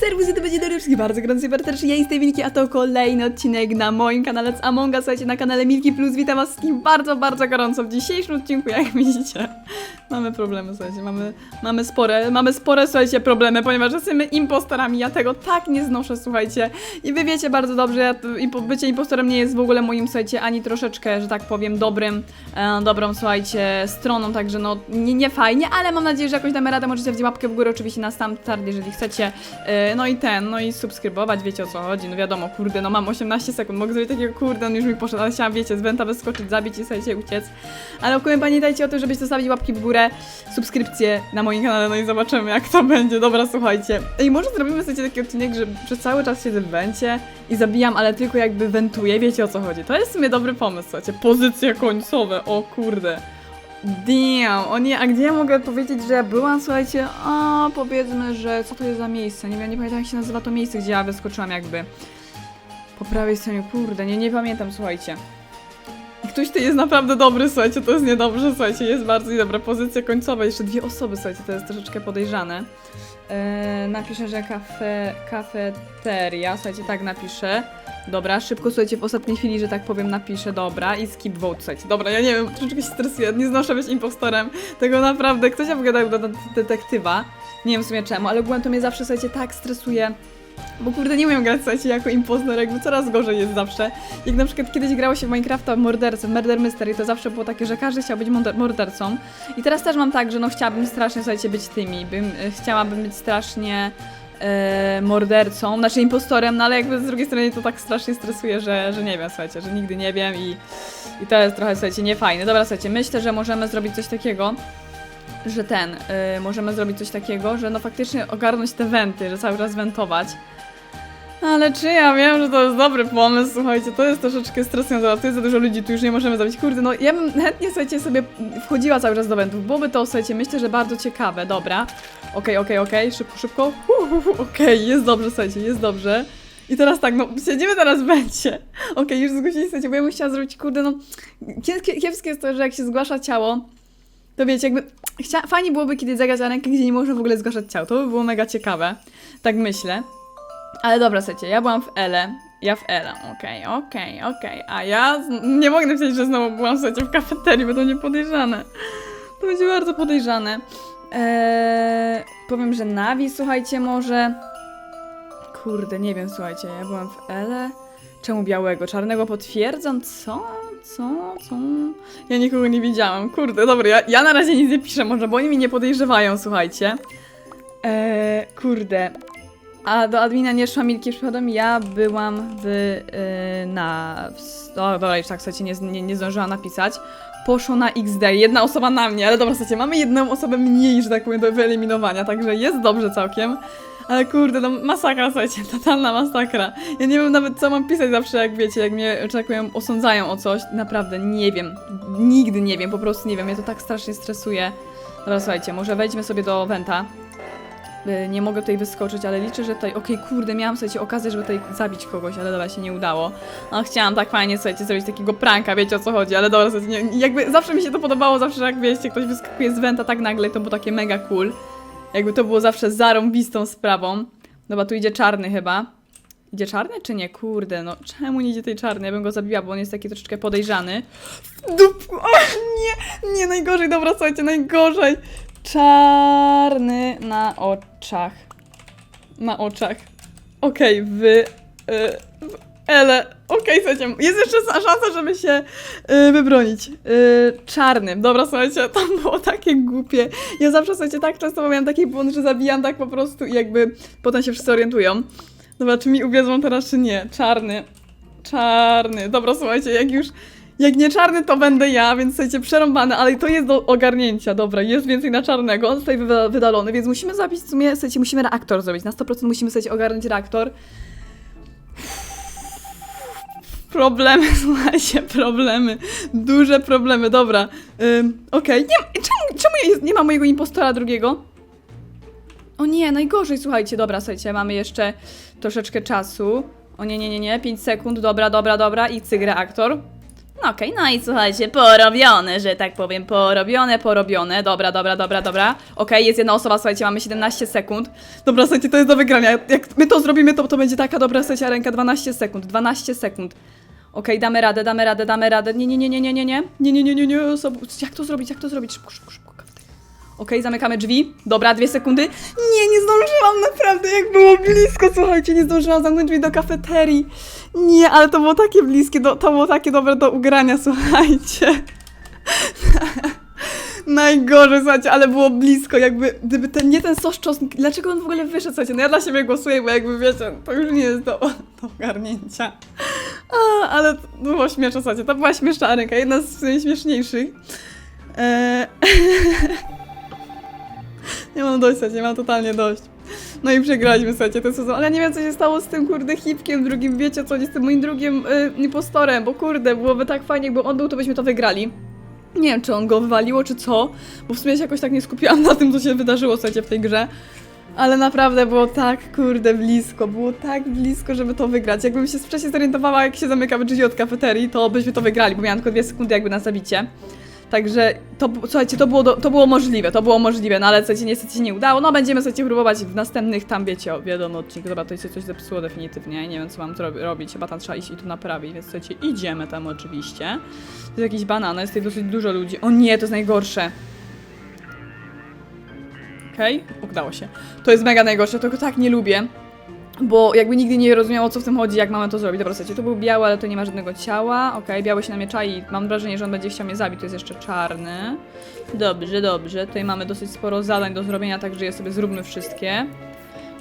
Serwus, to będzie dobry wszystkich bardzo gorący serdecznie. Ja jestem Milki, a to kolejny odcinek na moim kanale z Among Us, słuchajcie, na kanale Milki Plus. Witam was wszystkich bardzo, bardzo gorąco w dzisiejszym odcinku, jak widzicie. Mamy problemy, słuchajcie, mamy, mamy spore, mamy spore, słuchajcie, problemy, ponieważ jesteśmy impostorami, ja tego tak nie znoszę, słuchajcie. I wy wiecie bardzo dobrze, ja, bycie impostorem nie jest w ogóle moim, słuchajcie, ani troszeczkę, że tak powiem, dobrym, e, dobrą, słuchajcie, stroną, także no, nie, nie fajnie, ale mam nadzieję, że jakoś damy radę, możecie wziąć łapkę w górę oczywiście na sam start, jeżeli chcecie, e, no i ten, no i subskrybować, wiecie o co chodzi, no wiadomo, kurde, no mam 18 sekund, mogę zrobić takiego, kurde, on już mi poszedł, ale chciałam, wiecie, z wenta wyskoczyć, zabić i słuchajcie, uciec, ale ogólnie pamiętajcie o tym, żebyście zostawić łapki w górę, subskrypcję na moim kanale, no i zobaczymy jak to będzie, dobra, słuchajcie. Ej, może zrobimy sobie taki odcinek, że przez cały czas siedzę w wencie i zabijam, ale tylko jakby wentuję, wiecie o co chodzi. To jest w sumie dobry pomysł, słuchajcie, pozycje końcowe, o kurde. Damn, o nie, a gdzie ja mogę powiedzieć, że ja byłam, słuchajcie, a powiedzmy, że co to jest za miejsce, nie wiem, nie pamiętam jak się nazywa to miejsce, gdzie ja wyskoczyłam jakby. Po prawej stronie, kurde, nie, nie pamiętam, słuchajcie. Ktoś tu jest naprawdę dobry, słuchajcie, to jest niedobrze, słuchajcie, jest bardzo dobra pozycja końcowa, jeszcze dwie osoby, słuchajcie, to jest troszeczkę podejrzane. Eee, napiszę, że kafe, kafeteria, słuchajcie, tak napiszę. Dobra, szybko, słuchajcie, w ostatniej chwili, że tak powiem, napiszę, dobra, i skip vote, słuchajcie, dobra, ja nie wiem, troszeczkę się stresuję, nie znoszę być impostorem, tego naprawdę, ktoś do do detektywa, nie wiem w sumie czemu, ale ogólnie to mnie zawsze, słuchajcie, tak stresuje, bo kurde, nie umiem grać, słuchajcie, jako impostor, jakby coraz gorzej jest zawsze. Jak na przykład kiedyś grało się w Minecrafta mordercę, Murder Mystery, to zawsze było takie, że każdy chciał być morder- mordercą. I teraz też mam tak, że no chciałabym strasznie, słuchajcie, być tymi, bym, e, chciałabym być strasznie e, mordercą, znaczy impostorem, no ale jakby z drugiej strony to tak strasznie stresuje, że, że nie wiem, słuchajcie, że nigdy nie wiem i, i to jest trochę, słuchajcie, niefajne. Dobra, słuchajcie, myślę, że możemy zrobić coś takiego, że ten, y, możemy zrobić coś takiego, że no faktycznie ogarnąć te wenty, że cały czas wentować. Ale czy ja wiem, że to jest dobry pomysł, słuchajcie, to jest troszeczkę stresujące, tu jest za dużo ludzi, tu już nie możemy zabić, kurde, no ja bym chętnie, słuchajcie, sobie wchodziła cały czas do wentów, byłoby to, słuchajcie, myślę, że bardzo ciekawe, dobra. Okej, okej, okej, szybko, szybko, okej, jest dobrze, słuchajcie, jest dobrze. I teraz tak, no, siedzimy teraz wencie. Okej, już zgłosili, słuchajcie, bo ja bym chciała zrobić, kurde, no, kiepskie jest to, że jak się zgłasza ciało, to wiecie, jakby chcia- fajnie byłoby kiedyś zagrać arenkę, gdzie nie można w ogóle zgłaszać ciał. To by było mega ciekawe. Tak myślę. Ale dobra, słuchajcie, ja byłam w Ele. Ja w Ele, okej, okej, okej. A ja z- nie mogę napisać, że znowu byłam, słuchajcie, w kafeterii, bo to nie podejrzane. To będzie bardzo podejrzane. Eee, powiem, że Navi, słuchajcie, może... Kurde, nie wiem, słuchajcie, ja byłam w Ele. Czemu białego? Czarnego potwierdzam? Co? Co? Co? Ja nikogo nie widziałam. Kurde, dobra, ja, ja na razie nic nie piszę, może, bo oni mnie nie podejrzewają, słuchajcie. Eee, kurde. A do admina nie szła Milki przypadkiem, ja byłam w, yy, na... O, dobra, już tak, słuchajcie, nie, nie, nie zdążyłam napisać. Poszło na XD, jedna osoba na mnie, ale dobra, słuchajcie, mamy jedną osobę mniej, że tak powiem, do wyeliminowania, także jest dobrze całkiem. Ale kurde, no masakra, słuchajcie, totalna masakra. Ja nie wiem nawet, co mam pisać zawsze, jak wiecie, jak mnie, że tak powiem, osądzają o coś. Naprawdę, nie wiem. Nigdy nie wiem, po prostu nie wiem, mnie to tak strasznie stresuje. Dobra, słuchajcie, może wejdźmy sobie do Wenta. Y, Nie mogę tutaj wyskoczyć, ale liczę, że tutaj... Okej, kurde, miałam, słuchajcie, okazję, żeby tutaj zabić kogoś, ale dobra, się nie udało. No, chciałam tak fajnie, słuchajcie, zrobić takiego pranka, wiecie o co chodzi, ale dobra, słuchajcie, nie, jakby zawsze mi się to podobało, zawsze jak wiecie, ktoś wyskakuje z Wenta tak nagle, to było takie mega cool. Jakby to było zawsze zarąbistą sprawą. Dobra, tu idzie czarny chyba. Idzie czarny czy nie? Kurde, no czemu nie idzie tej czarny? Ja bym go zabiła, bo on jest taki troszeczkę podejrzany. Dup... O, nie, nie, najgorzej, dobra, słuchajcie, najgorzej. Czarny na oczach. Na oczach. Okej, wy... Y, w ele. Okej, słuchajcie, jest jeszcze szansa, żeby się y, wybronić. Y, czarny. Dobra, słuchajcie, to było takie głupie. Ja zawsze, słuchajcie, tak często miałam taki błąd, że zabijam tak po prostu i jakby potem się wszyscy orientują. Dobra, czy mi uwierzą teraz, czy nie? Czarny. Czarny. Dobra, słuchajcie, jak już... Jak nie czarny, to będę ja, więc słuchajcie, przerąbane, ale to jest do ogarnięcia, dobra, jest więcej na czarnego, on zostaje wyda- wydalony, więc musimy zabić w sumie, słuchajcie, musimy reaktor zrobić, na 100% musimy, słuchajcie, ogarnąć reaktor. Problemy, słuchajcie, problemy, duże problemy, dobra, Ym, okej, nie, czemu, czemu jest, nie ma mojego impostora drugiego? O nie, najgorzej, słuchajcie, dobra, słuchajcie, mamy jeszcze troszeczkę czasu. O nie, nie, nie, nie, 5 sekund, dobra, dobra, dobra i cyk reaktor. No okej, no i słuchajcie, porobione, że tak powiem, porobione, porobione, dobra, dobra, dobra, dobra. Okej, jest jedna osoba, słuchajcie, mamy 17 sekund. Dobra, słuchajcie, to jest do wygrania, jak my to zrobimy, to, to będzie taka dobra, słuchajcie, ręka, 12 sekund, 12 sekund. Okej, damy radę, damy radę, damy radę, nie, nie, nie, nie, nie, nie, nie, nie, nie, nie, nie, nie, jak to zrobić, jak to zrobić, szybko, szybko, szybko. Okej, zamykamy drzwi. Dobra, dwie sekundy. Nie, nie zdążyłam, naprawdę, jak było blisko, słuchajcie, nie zdążyłam zamknąć drzwi do kafeterii. Nie, ale to było takie bliskie, do, to było takie dobre do ugrania, słuchajcie. Najgorzej, słuchajcie, ale było blisko, jakby, gdyby ten, nie ten sos czosnku, dlaczego on w ogóle wyszedł, słuchajcie, no ja dla siebie głosuję, bo jakby wiecie, to już nie jest do, do ogarnięcia. A, ale to było śmieszne, słuchajcie, to była śmieszna ręka, jedna z najśmieszniejszych. Eee... nie mam dość, słuchajcie, mam totalnie dość. No i przegraliśmy, słuchajcie, ten sezon, ale ja nie wiem, co się stało z tym, kurde, hipkiem drugim, wiecie co, z tym moim drugim y, impostorem, bo kurde, byłoby tak fajnie, jakby on był, to byśmy to wygrali. Nie wiem, czy on go wywaliło, czy co, bo w sumie się jakoś tak nie skupiłam na tym, co się wydarzyło, słuchajcie, w tej grze. Ale naprawdę było tak, kurde, blisko, było tak blisko, żeby to wygrać. Jakbym się wcześniej zorientowała, jak się zamyka drzwi od kafeterii, to byśmy to wygrali, bo miałam tylko dwie sekundy jakby na zabicie. Także to, słuchajcie, to było, to było możliwe, to było możliwe, no ale słuchajcie, niestety się nie udało. No będziemy słuchajcie próbować w następnych tam, wiecie, wiadomo, odcinku. Dobra, to się coś zepsuło definitywnie, nie wiem co mam robić, chyba tam trzeba iść i tu naprawić, więc słuchajcie, idziemy tam oczywiście. To jest jakiś banan, jest tutaj dosyć dużo ludzi. O nie, to jest najgorsze. Okej, udało się. To jest mega najgorsze, tego tak nie lubię. Bo jakby nigdy nie rozumiał o co w tym chodzi, jak mamy to zrobić. Dobra, słuchajcie, to był biały, ale to nie ma żadnego ciała. Okej, biały się na mnie czai mam wrażenie, że on będzie chciał mnie zabić. To jest jeszcze czarny. Dobrze, dobrze. Tutaj mamy dosyć sporo zadań do zrobienia, także je sobie zróbmy wszystkie.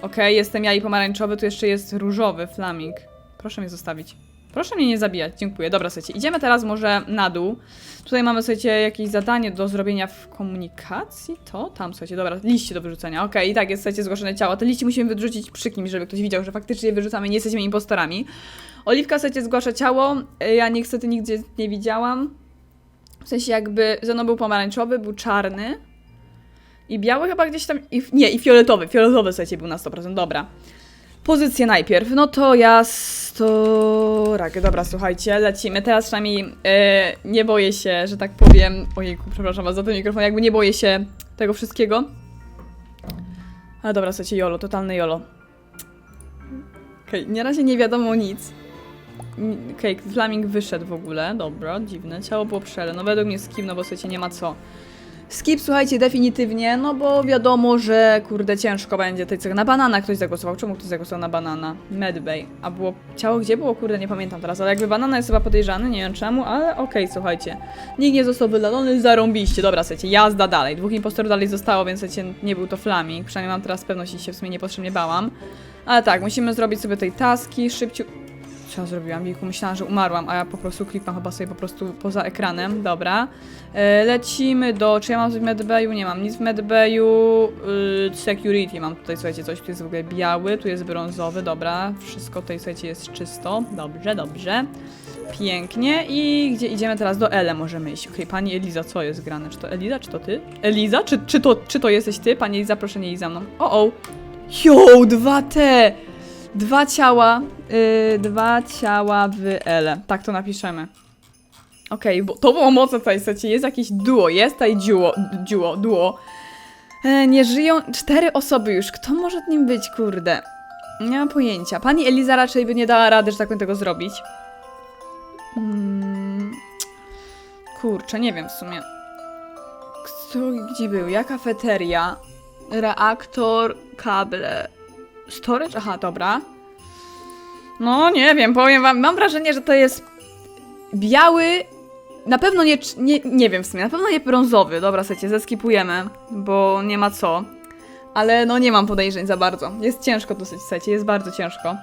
Okej, jestem ja i pomarańczowy, tu jeszcze jest różowy flaming. Proszę mnie zostawić. Proszę mnie nie zabijać, dziękuję. Dobra, słuchajcie, idziemy teraz może na dół. Tutaj mamy, słuchajcie, jakieś zadanie do zrobienia w komunikacji. To? Tam, słuchajcie, dobra, liście do wyrzucenia. Okej, i tak jest, słuchajcie, zgłoszone ciało. Te liście musimy wyrzucić przy kimś, żeby ktoś widział, że faktycznie je wyrzucamy, nie jesteśmy impostorami. Oliwka, słuchajcie, zgłasza ciało. Y, Ja niestety nigdzie nie widziałam. W sensie jakby, ze mną był pomarańczowy, był czarny. I biały chyba gdzieś tam, i, nie, i fioletowy. Fioletowy, słuchajcie, był na 100%, dobra. Pozycję najpierw, no to ja storak. Dobra, słuchajcie, lecimy. Teraz przynajmniej e, nie boję się, że tak powiem. Ojejku, przepraszam was za ten mikrofon, jakby nie boję się tego wszystkiego. Ale dobra, słuchajcie, jolo, totalne jolo. Okej, na razie nie wiadomo nic. Okej, Flaming wyszedł w ogóle, dobra, dziwne. Ciało było przele, no według mnie skip, no bo słuchajcie, nie ma co. Skip, słuchajcie, definitywnie, no bo wiadomo, że kurde ciężko będzie tej cech. Na banana ktoś zagłosował. Czemu ktoś zagłosował na banana? Medbay. A było ciało gdzie było? Kurde, nie pamiętam teraz, ale jakby banana jest chyba podejrzany, nie wiem czemu, ale okej, słuchajcie. Nikt nie został wydalony, zarąbiście. Dobra, słuchajcie, jazda dalej. Dwóch impostorów dalej zostało, więc słuchajcie, nie był to Flaming. Przynajmniej mam teraz pewność i się w sumie niepotrzebnie bałam. Ale tak, musimy zrobić sobie tej taski, szybciu... Co zrobiłam? Wilku, myślałam, że umarłam, a ja po prostu klikam chyba sobie po prostu poza ekranem. Dobra. E, lecimy do... Czy ja mam coś w medbayu? Nie mam nic w medbayu. Y, security mam tutaj, słuchajcie, coś. Tu jest w ogóle biały, tu jest brązowy, dobra. Wszystko tutaj, słuchajcie, jest czysto. Dobrze, dobrze. Pięknie. I gdzie idziemy teraz? Do Ele możemy iść. Okej, pani Eliza, co jest grane? Czy to Eliza, czy to ty? Eliza? Czy, czy, to, czy to jesteś ty? Pani Eliza, proszę nie iść za mną. O, o. Dwa te! Dwa ciała, yy, dwa ciała w Ele. Tak to napiszemy. Okej, bo to było mocne tutaj, słuchajcie, jest jakieś duo, jest tutaj duo, duo, duo. E, nie żyją cztery osoby już, kto może nim być, kurde? Nie mam pojęcia. Pani Eliza raczej by nie dała rady, że tak powiem, tego zrobić. Mm, kurczę, nie wiem w sumie. Kto, gdzie był? Ja kafeteria, reaktor, kable, storage? Aha, dobra. No, nie wiem, powiem wam, mam wrażenie, że to jest biały, na pewno nie, nie, nie wiem w sumie, na pewno nie brązowy. Dobra, słuchajcie, zeskipujemy, bo nie ma co. Ale no nie mam podejrzeń za bardzo. Jest ciężko dosyć, słuchajcie, jest bardzo ciężko.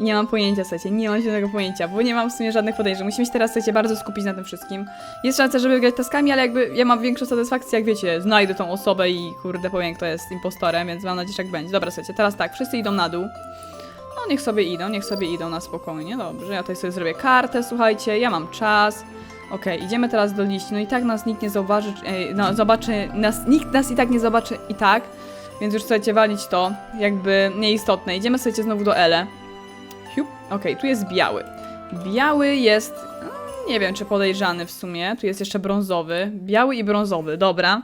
Nie mam pojęcia, słuchajcie, nie mam żadnego pojęcia, bo nie mam w sumie żadnych podejrzeń. Musimy się teraz, słuchajcie, bardzo skupić na tym wszystkim. Jest szansa, żeby wygrać taskami, ale jakby ja mam większą satysfakcję, jak wiecie, znajdę tą osobę i kurde powiem, kto jest impostorem, więc mam nadzieję, że tak będzie. Dobra, słuchajcie, teraz tak, wszyscy idą na dół. No niech sobie idą, niech sobie idą na spokojnie, dobrze. Ja tutaj sobie zrobię kartę, słuchajcie, ja mam czas. Okej, idziemy teraz do liści. No i tak nas nikt nie zauważy, e, no zobaczy, nas, nikt nas i tak nie zobaczy i tak. Więc już słuchajcie, walić to, jakby nieistotne. Idziemy słuchajcie znowu do Ele. Okej, tu jest biały. Biały jest... Nie wiem, czy podejrzany w sumie. Tu jest jeszcze brązowy. Biały i brązowy, dobra.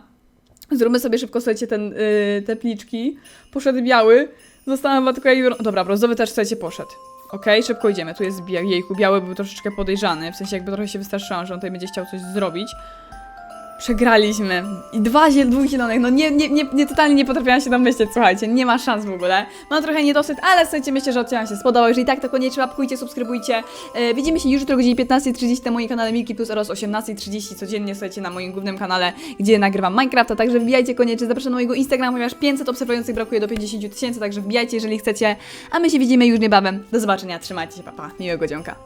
Zróbmy sobie szybko, słuchajcie, ten, yy, te pliczki. Poszedł biały. Została chyba tylko Dobra, brązowy też, słuchajcie, poszedł. Okej, szybko idziemy. Tu jest bia- jejku, biały był troszeczkę podejrzany. W sensie jakby trochę się wystraszyłam, że on tutaj będzie chciał coś zrobić. Przegraliśmy. I dwa ziel, dwóch zielonych. No nie, nie, nie, nie, totalnie nie potrafiłam się domyśleć, słuchajcie. Nie ma szans w ogóle. Mam trochę niedosyt, ale słuchajcie, myślę, że odcinek się spodobał. Jeżeli tak, to koniecznie łapkujcie, subskrybujcie. E, widzimy się już jutro o godzinie 15.30 na moim kanale Milki Plus oraz 18.30 codziennie, słuchajcie, na moim głównym kanale, gdzie nagrywam Minecrafta. Także wbijajcie koniecznie. Zapraszam na mojego Instagrama, ponieważ 500 obserwujących brakuje do 50 tysięcy, także wbijajcie, jeżeli chcecie. A my się widzimy już niebawem. Do zobaczenia, trzymajcie się, papa. Miłego dzionka.